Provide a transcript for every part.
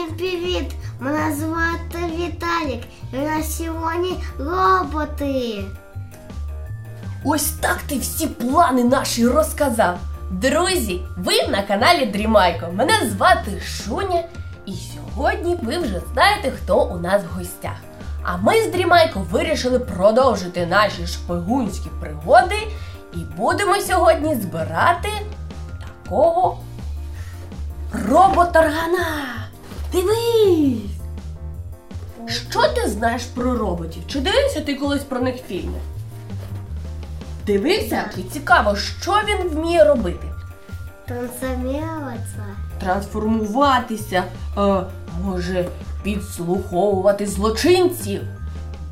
Всім привіт! Мене звати Віталік. І у нас сьогодні роботи. Ось так ти всі плани наші розказав. Друзі, ви на каналі Дрімайко. Мене звати Шуня, і сьогодні ви вже знаєте, хто у нас в гостях. А ми з Дрімайко вирішили продовжити наші шпигунські пригоди і будемо сьогодні збирати такого роботаргана. Дивись! Що ти знаєш про роботів? Чи дивився ти колись про них фільми? Дивився? І цікаво, що він вміє робити. Трансформуватися. Трансформуватися, е, може підслуховувати злочинців,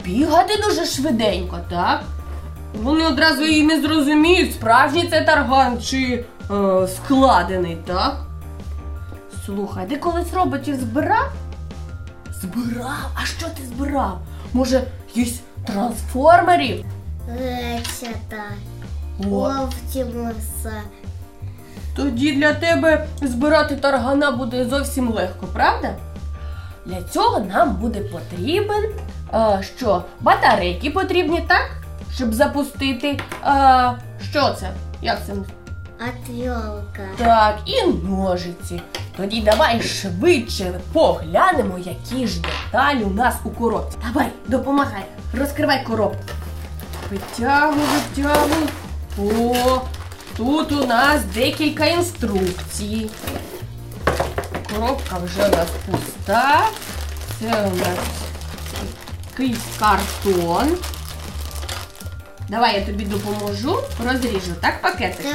бігати дуже швиденько, так? Вони одразу і не зрозуміють, справжній це тарган чи е, складений, так? Слухай, ти колись роботів збирав? Збирав? А що ти збирав? Може, якісь трансформерів? Речета. О, Оптимуса. Тоді для тебе збирати таргана буде зовсім легко, правда? Для цього нам буде потрібен е, що? Батарейки потрібні, так? Щоб запустити. Е, що це? Як це? Отвелка. Так, і ножиці. Тоді давай швидше поглянемо, які ж деталі у нас у коробці. Давай, допомагай, розкривай коробку. Витягуй, витягуй. О, тут у нас декілька інструкцій. Коробка вже у нас пуста. Це у нас якийсь картон. Давай я тобі допоможу, розріжу, так, пакетик?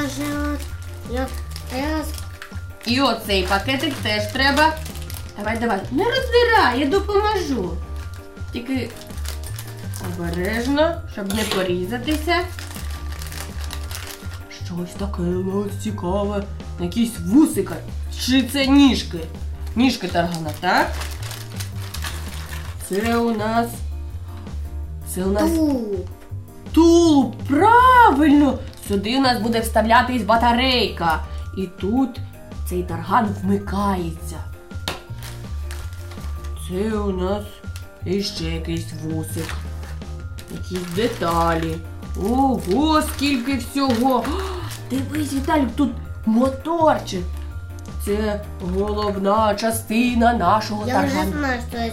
І оцей пакетик теж треба. Давай, давай. Не роздирай, я допоможу. Тільки обережно, щоб не порізатися. Щось таке у нас цікаве. Якісь вусика. Чи це ніжки? Ніжки таргана, так? Це у нас. Це у нас тулуб. Тулуб, правильно! Сюди у нас буде вставлятись батарейка. І тут цей тарган вмикається. Це у нас іще якийсь вусик. Якісь деталі. Ого, скільки всього! Дивись, Віталік, тут моторчик. Це головна частина нашого Я вже таргану. знаю, що, це-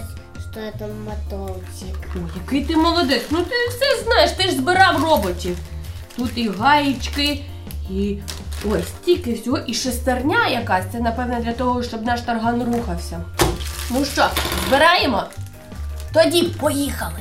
що це моторчик. Ой, який ти молодець. Ну ти все знаєш, ти ж збирав роботів. Тут і гаєчки, і ось стільки всього, і шестерня якась. Це, напевне, для того, щоб наш тарган рухався. Ну що, збираємо? Тоді поїхали.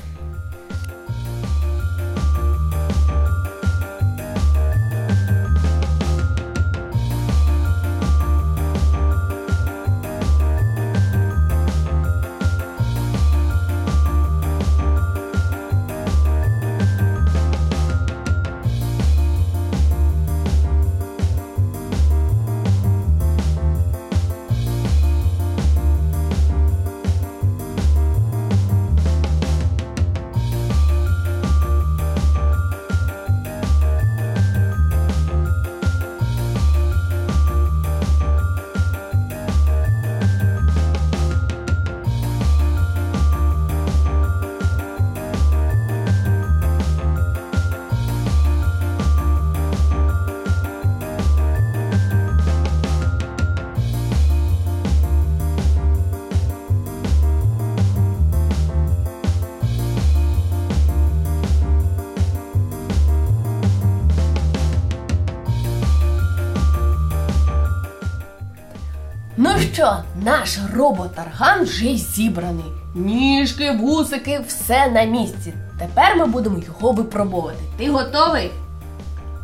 Що, наш робот-тарган вже зібраний. Ніжки, вусики, все на місці. Тепер ми будемо його випробовувати. Ти готовий?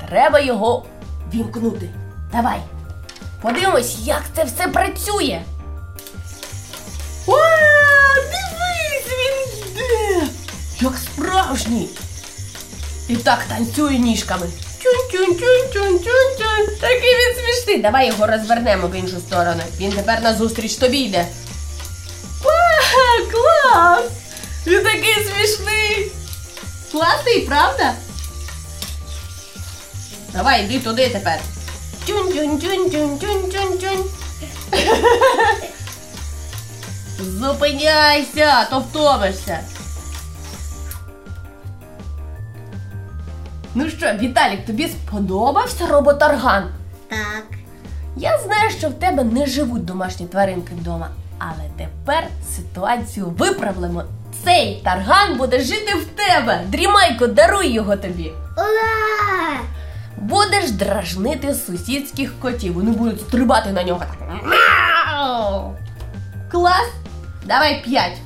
Треба його вімкнути. Давай. Подивимось, як це все працює. Дивись, він йде! Як справжній. І так танцює ніжками. Тюнь-тюнь-тюнь-тюнь-тюнь-тюнь. Такий він смішний. Давай його розвернемо в іншу сторону. Він тепер назустріч тобі йде. Ва, клас! Він такий смішний. Класний, правда? Давай, йди туди тепер. Тюнь-тюнь-тюнь-тюнь-тюнь-тюнь-тюнь. Зупиняйся, то втомишся. Ну що, Віталік, тобі сподобався роботарган? Так. Я знаю, що в тебе не живуть домашні тваринки вдома, але тепер ситуацію виправимо. Цей тарган буде жити в тебе. Дрімайко, даруй його тобі. Ура! Будеш дражнити сусідських котів. Вони будуть стрибати на нього. Клас! Давай п'ять.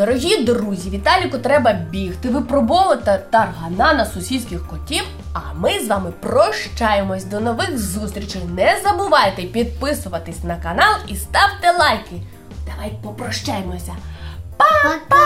Дорогі друзі, Віталіку треба бігти, випробовувати таргана на сусідських котів. А ми з вами прощаємось. До нових зустрічей. Не забувайте підписуватись на канал і ставте лайки. Давай попрощаємося. Пока!